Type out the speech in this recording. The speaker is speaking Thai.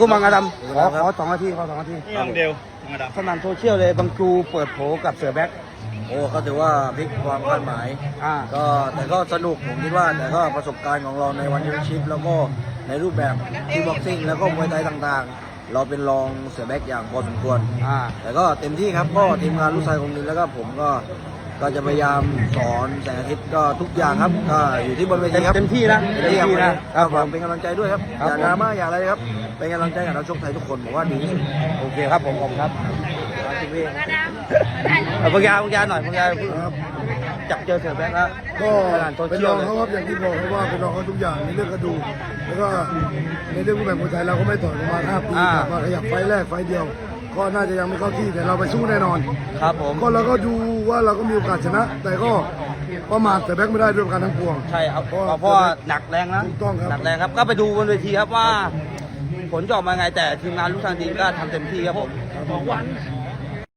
กูมังกรดำขอขอสองนาทีขอสองนาทีนี่ยังเดียวธรรมดาสนั่นโซเชียลเลยบางจูเปิดโผกับเสือแบ็คโอ้ก็ถือว่าพลิกความคาดหมายอ่าก็แต่ก็สนุกผมคิดว่าแต่ก็ประสบการณ์ของเราในวันยูชิปแล้วก็ในรูปแบบที่บ็อกซิ่งแล้วก็มวยไทยต่างๆ เราเป็นรองเสือแบ็กอย่างพอสมควรอ่าแต่ก็เต็มที่ครับก็ทีมงานลูกชายของนินแล้วก็ผมก็ ก็จะพยายามสอนแสงอาทิตย์ก็ทุกอย่างครับก็อยู่ที่บนเวเต็ทีมครับเต็มที่นะเต็มเต็มที่ครับที่นะคครัรับบผผมมเป็นกำลังใจด้วยครับครับอย่าดราม่าอย่าอะไรครับ เป็นกำลังใจกับนักชกไทยทุกคนผมว่าดีที่สุดโอเคครับผมขอบคุณครับเอาปัญญาปัญญาหน่อยปัญญาจับเจอเสือแบ็คแล้วก็สนั่นโซเป็นเชียรลองเลยเขาครับอย่างที่บอกครับว่าเป็นรองเขาทุกอย่างในเรื่องกระดูกแล้วก็ในเรื่องรูปแบบมวยไทยเราก็ไม่ต่อยประมาณ5ปีอ่าแต่มาขยับไฟล์แรกไฟล์เดียว ก็น่าจะยังไม่เข้าที่แต่เราไปสู้แน่นอน ครับผม ก็เราก็ดูว่าเราก็มีโอกาสชนะ แต่ก็ประมาทแต่แบ็คไม่ได้ด้วยประการทั้งปวง ใช่ครับเพราะเพราะว่าหนักแรงนะถูกต้องครับ หนักแรงครับ ก็ไปดูบนเวทีครับว่า ผลจะออกมาไงแต่ทีมงานลูกทางทีมก็ทำเต็มที่ครับผม